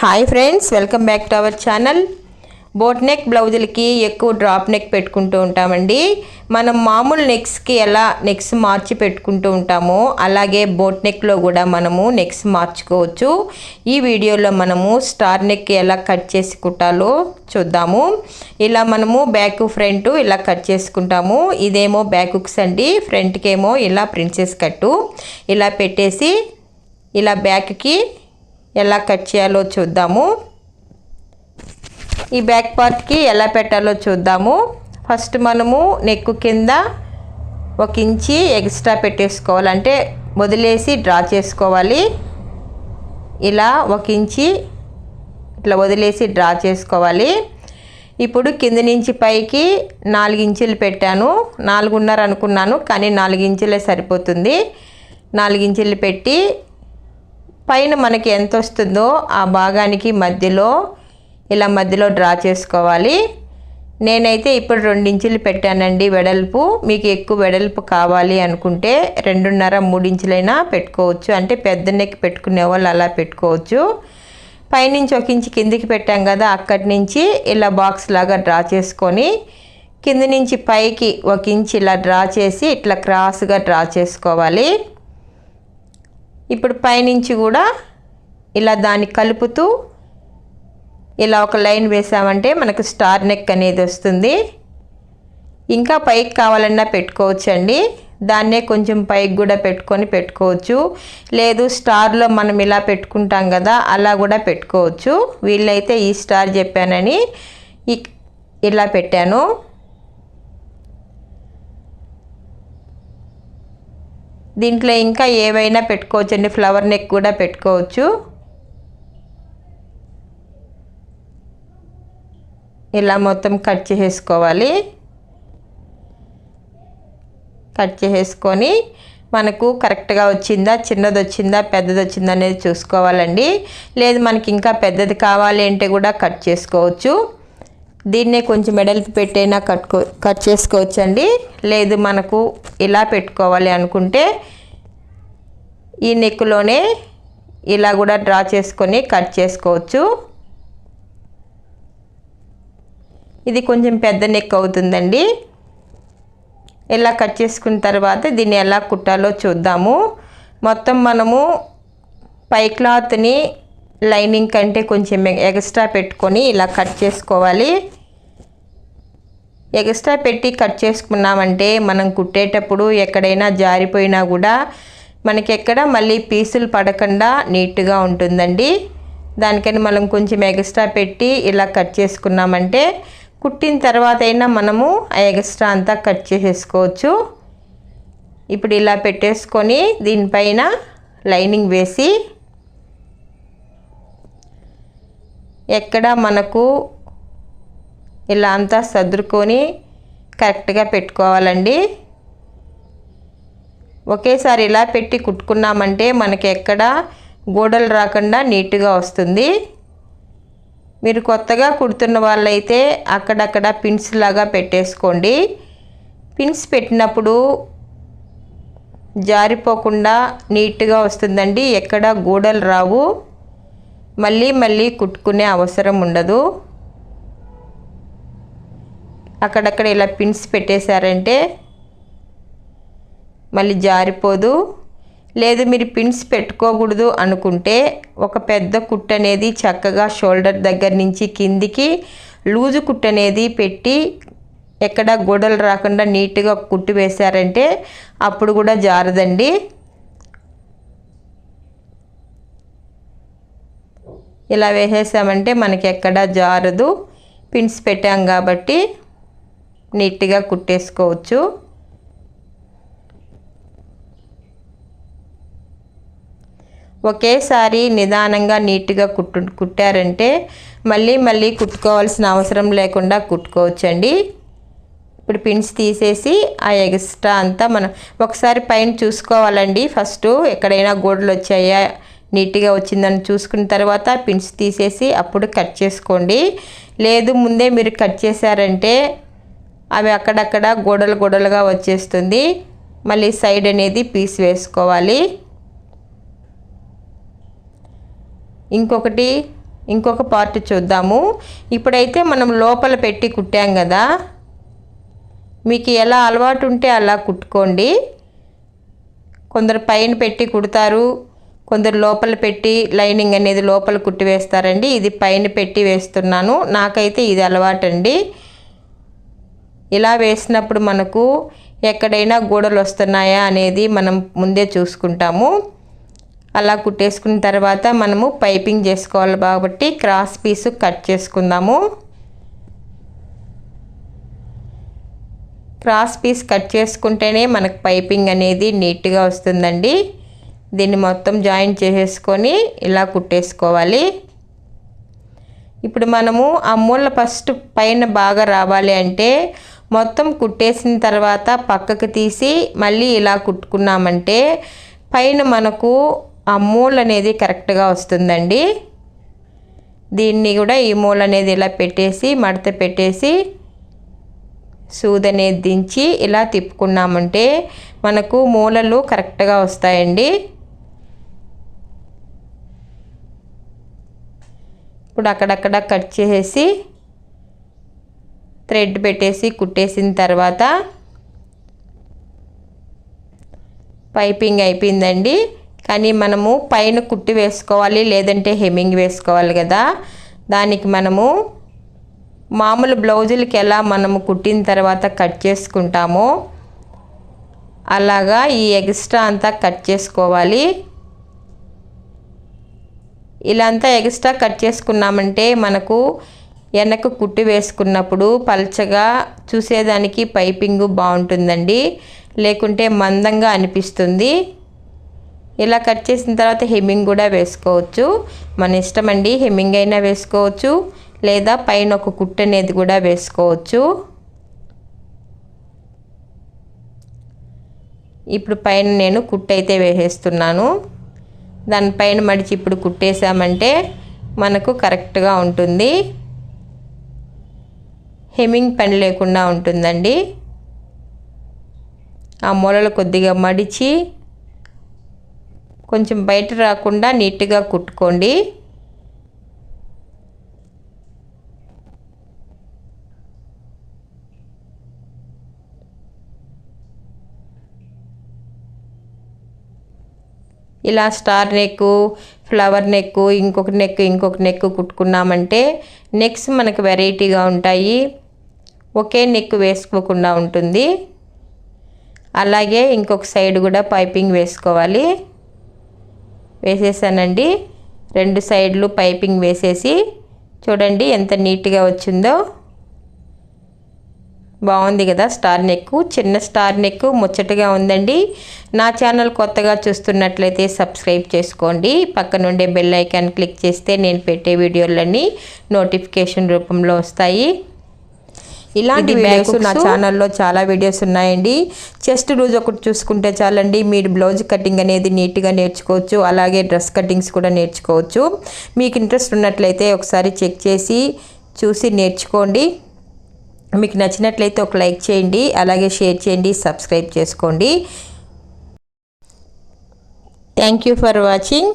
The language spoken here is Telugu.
Hi friends welcome back to our channel boat neck బ్లౌజులకి ఎక్కువ డ్రాప్ నెక్ పెట్టుకుంటూ ఉంటామండి. మనం మామూలు నెక్స్కి ఎలా నెక్స్ మార్చి పెట్టుకుంటూ ఉంటామో అలాగే బోట్ నెక్లో కూడా మనము నెక్స్ మార్చుకోవచ్చు. ఈ వీడియోలో మనము స్టార్ నెక్ ఎలా కట్ చేసి కుట్టాలో చూద్దాము. ఇలా మనము బ్యాక్ ఫ్రంట్ ఇలా కట్ చేసుకుంటాము. ఇదేమో బ్యాక్ హుక్స్ అండి. ఫ్రంట్కేమో ఇలా ప్రిన్సెస్ కట్టు ఇలా పెట్టేసి ఇలా బ్యాక్కి ఎలా కట్ చేయాలో చూద్దాము. ఈ బ్యాక్ పార్ట్కి ఎలా పెట్టాలో చూద్దాము. ఫస్ట్ మనము నెక్ కింద ఒక ఇంచి ఎక్స్ట్రా పెట్టేసుకోవాలంటే వదిలేసి డ్రా చేసుకోవాలి. ఇలా ఒక ఇంచి ఇట్లా వదిలేసి డ్రా చేసుకోవాలి. ఇప్పుడు కింద నుంచి పైకి నాలుగు ఇంచులు పెట్టాను. నాలుగున్నర అనుకున్నాను కానీ నాలుగు ఇంచులే సరిపోతుంది. నాలుగు ఇంచులు పెట్టి పైన మనకి ఎంత వస్తుందో ఆ భాగానికి మధ్యలో ఇలా మధ్యలో డ్రా చేసుకోవాలి. నేనైతే ఇప్పుడు రెండించులు పెట్టానండి వెడల్పు. మీకు ఎక్కువ వెడల్పు కావాలి అనుకుంటే రెండున్నర మూడించులైనా పెట్టుకోవచ్చు. అంటే పెద్ద నెక్ పెట్టుకునే వాళ్ళు అలా పెట్టుకోవచ్చు. పైనుంచి ఒక ఇంచు కిందికి పెట్టాం కదా అక్కడి నుంచి ఇలా బాక్స్ లాగా డ్రా చేసుకొని కింద నుంచి పైకి ఒక ఇంచు ఇలా డ్రా చేసి ఇట్లా క్రాస్గా డ్రా చేసుకోవాలి. ఇప్పుడు పైనుంచి కూడా ఇలా దాన్ని కలుపుతూ ఇలా ఒక లైన్ వేసామంటే మనకు స్టార్ నెక్ అనేది వస్తుంది. ఇంకా పైకి కావాలన్నా పెట్టుకోవచ్చండి. దాన్నే కొంచెం పైకి కూడా పెట్టుకొని పెట్టుకోవచ్చు. లేదు స్టార్లో మనం ఇలా పెట్టుకుంటాం కదా అలా కూడా పెట్టుకోవచ్చు. వీళ్ళైతే ఈ స్టార్ చెప్పానని ఇలా పెట్టాను. దీంట్లో ఇంకా ఏవైనా పెట్టుకోవచ్చు అండి. ఫ్లవర్ నెక్ కూడా పెట్టుకోవచ్చు. ఇలా మొత్తం కట్ చేసేసుకోవాలి. కట్ చేసేసుకొని మనకు కరెక్ట్గా వచ్చిందా చిన్నది వచ్చిందా పెద్దది వచ్చిందా అనేది చూసుకోవాలండి. లేదు మనకి ఇంకా పెద్దది కావాలి అంటే కూడా కట్ చేసుకోవచ్చు. దీన్నే కొంచెం మెడల్కి పెట్టైనా కట్టుకో కట్ చేసుకోవచ్చండి. లేదు మనకు ఇలా పెట్టుకోవాలి అనుకుంటే ఈ నెక్లోనే ఇలా కూడా డ్రా చేసుకొని కట్ చేసుకోవచ్చు. ఇది కొంచెం పెద్ద నెక్ అవుతుందండి. ఇలా కట్ చేసుకున్న తర్వాత దీన్ని ఎలా కుట్టాలో చూద్దాము. మొత్తం మనము పై క్లాత్ని లైనింగ్ కంటే కొంచెం ఎక్స్ట్రా పెట్టుకొని ఇలా కట్ చేసుకోవాలి. ఎక్స్ట్రా పెట్టి కట్ చేసుకున్నామంటే మనం కుట్టేటప్పుడు ఎక్కడైనా జారిపోయినా కూడా మనకి ఎక్కడ మళ్ళీ పీసులు పడకుండా నీట్గా ఉంటుందండి. దానికని మనం కొంచెం ఎక్స్ట్రా పెట్టి ఇలా కట్ చేసుకున్నామంటే కుట్టిన తర్వాత అయినా మనము ఆ ఎక్స్ట్రా అంతా కట్ చేసేసుకోవచ్చు. ఇప్పుడు ఇలా పెట్టేసుకొని దీనిపైన లైనింగ్ వేసి ఎక్కడ మనకు ఇలా అంతా సర్దుకొని కరెక్ట్గా పెట్టుకోవాలండి. ఒకేసారి ఇలా పెట్టి కుట్టుకున్నామంటే మనకి ఎక్కడ గోడలు రాకుండా నీట్గా వస్తుంది. మీరు కొత్తగా కుడుతున్న వాళ్ళైతే అక్కడక్కడ పిన్స్ లాగా పెట్టేసుకోండి. పిన్స్ పెట్టినప్పుడు జారిపోకుండా నీట్గా వస్తుందండి. ఎక్కడ గోడలు రావు. మళ్ళీ మళ్ళీ కుట్టుకునే అవసరం ఉండదు. అక్కడక్కడ ఇలా పిన్స్ పెట్టేశారంటే మళ్ళీ జారిపోదు. లేదు మీరు పిన్స్ పెట్టుకోకూడదు అనుకుంటే ఒక పెద్ద కుట్ అనేది చక్కగా షోల్డర్ దగ్గర నుంచి కిందికి లూజు కుట్ అనేది పెట్టి ఎక్కడ గోడలు రాకుండా నీట్గా కుట్టు వేశారంటే అప్పుడు కూడా జారదండి. ఇలా వేసేసామంటే మనకి ఎక్కడ జారదు. పిన్స్ పెట్టాం కాబట్టి నీట్గా కుట్టేసుకోవచ్చు. ఒకేసారి నిదానంగా నీట్గా కుట్టు కుట్టారంటే మళ్ళీ మళ్ళీ కుట్టుకోవాల్సిన అవసరం లేకుండా కుట్టుకోవచ్చండి. ఇప్పుడు పిన్స్ తీసేసి ఆ ఎక్స్ట్రా అంతా మనం ఒకసారి పైన చూసుకోవాలండి. ఫస్ట్ ఎక్కడైనా గోడలు వచ్చాయా నీట్గా వచ్చిందని చూసుకున్న తర్వాత పిన్స్ తీసేసి అప్పుడు కట్ చేసుకోండి. లేదు ముందే మీరు కట్ చేశారంటే అవి అక్కడక్కడ గోడలు గోడలుగా వచ్చేస్తుంది. మళ్ళీ సైడ్ అనేది పీస్ వేసుకోవాలి. ఇంకొకటి ఇంకొక పార్ట్ చూద్దాము. ఇప్పుడైతే మనం లోపల పెట్టి కుట్టాం కదా. మీకు ఎలా అలవాటు ఉంటే అలా కుట్టుకోండి. కొందరు పైన పెట్టి కుడతారు కొందరు లోపల పెట్టి లైనింగ్ అనేది లోపల కుట్టి వేస్తారండి. ఇది పైన పెట్టి వేస్తున్నాను. నాకైతే ఇది అలవాటండి. ఇలా వేసినప్పుడు మనకు ఎక్కడైనా గోడలు వస్తున్నాయా అనేది మనం ముందే చూసుకుంటాము. అలా కుట్టేసుకున్న తర్వాత మనము పైపింగ్ చేసుకోవాలి కాబట్టి క్రాస్ పీస్ కట్ చేసుకుందాము. క్రాస్ పీస్ కట్ చేసుకుంటేనే మనకు పైపింగ్ అనేది నీట్గా వస్తుందండి. దీన్ని మొత్తం జాయిన్ చేసేసుకొని ఇలా కుట్టేసుకోవాలి. ఇప్పుడు మనము ఆ మూల ఫస్ట్ పైన బాగా రావాలి అంటే మొత్తం కుట్టేసిన తర్వాత పక్కకు తీసి మళ్ళీ ఇలా కుట్టుకున్నామంటే పైన మనకు ఆ మూల అనేది కరెక్ట్గా వస్తుందండి. దీన్ని కూడా ఈ మూల అనేది ఇలా పెట్టేసి మడత పెట్టేసి సూది అనేది దించి ఇలా తిప్పుకున్నామంటే మనకు మూలలు కరెక్ట్గా వస్తాయండి. ఇప్పుడు అక్కడక్కడ కట్ చేసేసి థ్రెడ్ పెట్టేసి కుట్టేసిన తర్వాత పైపింగ్ అయిపోయిందండి. కానీ మనము పైన కుట్టి వేసుకోవాలి లేదంటే హెమ్మింగ్ వేసుకోవాలి కదా. దానికి మనము మామూలు బ్లౌజులకి ఎలా మనము కుట్టిన తర్వాత కట్ చేసుకుంటామో అలాగా ఈ ఎక్స్ట్రా అంతా కట్ చేసుకోవాలి. ఇలా అంతా ఎక్స్ట్రా కట్ చేసుకున్నామంటే మనకు వెనక కుట్టి వేసుకున్నప్పుడు పల్చగా చూసేదానికి పైపింగు బాగుంటుందండి. లేకుంటే మందంగా అనిపిస్తుంది. ఇలా కట్ చేసిన తర్వాత హెమ్మింగ్ కూడా వేసుకోవచ్చు. మన ఇష్టం అండి హెమ్మింగ్ అయినా వేసుకోవచ్చు. లేదా పైన ఒక కుట్టు అనేది కూడా వేసుకోవచ్చు. ఇప్పుడు పైన నేను కుట్టు అయితే వేసేస్తున్నాను. దానిపైన మడిచి ఇప్పుడు కుట్టేసామంటే మనకు కరెక్ట్గా ఉంటుంది. హెమ్మింగ్ పని లేకుండా ఉంటుందండి. ఆ మూలలు కొద్దిగా మడిచి కొంచెం బయట రాకుండా నీట్గా కుట్టుకోండి. ఇలా స్టార్ నెక్ ఫ్లవర్ నెక్ ఇంకొక నెక్ ఇంకొక నెక్ కుట్టుకున్నామంటే నెక్స్ మనకు వెరైటీగా ఉంటాయి. ఒకే నెక్ వేసుకోకుండా ఉంటుంది. అలాగే ఇంకొక సైడ్ కూడా పైపింగ్ వేసుకోవాలి. వేసేసానండి. రెండు సైడ్లు పైపింగ్ వేసేసి చూడండి ఎంత నీట్గా వచ్చిందో. బాగుంది కదా స్టార్ నెక్ చిన్న స్టార్ నెక్ ముచ్చటగా ఉందండి. నా ఛానల్ కొత్తగా చూస్తున్నట్లయితే సబ్స్క్రైబ్ చేసుకోండి. పక్క నుండే బెల్ ఐకాన్ క్లిక్ చేస్తే నేను పెట్టే వీడియోలన్నీ నోటిఫికేషన్ రూపంలో వస్తాయి. ఇలాంటి బ్యాగ్స్ నా ఛానల్లో చాలా వీడియోస్ ఉన్నాయండి. చెస్ట్ లూజ్ ఒకటి చూసుకుంటే చాలండి. మీరు బ్లౌజ్ కటింగ్ అనేది నీట్గా నేర్చుకోవచ్చు. అలాగే డ్రెస్ కటింగ్స్ కూడా నేర్చుకోవచ్చు. మీకు ఇంట్రెస్ట్ ఉన్నట్లయితే ఒకసారి చెక్ చేసి చూసి నేర్చుకోండి. మీకు నచ్చినట్లయితే ఒక లైక్ చేయండి అలాగే షేర్ చేయండి సబ్స్క్రైబ్ చేసుకోండి. Thank you for watching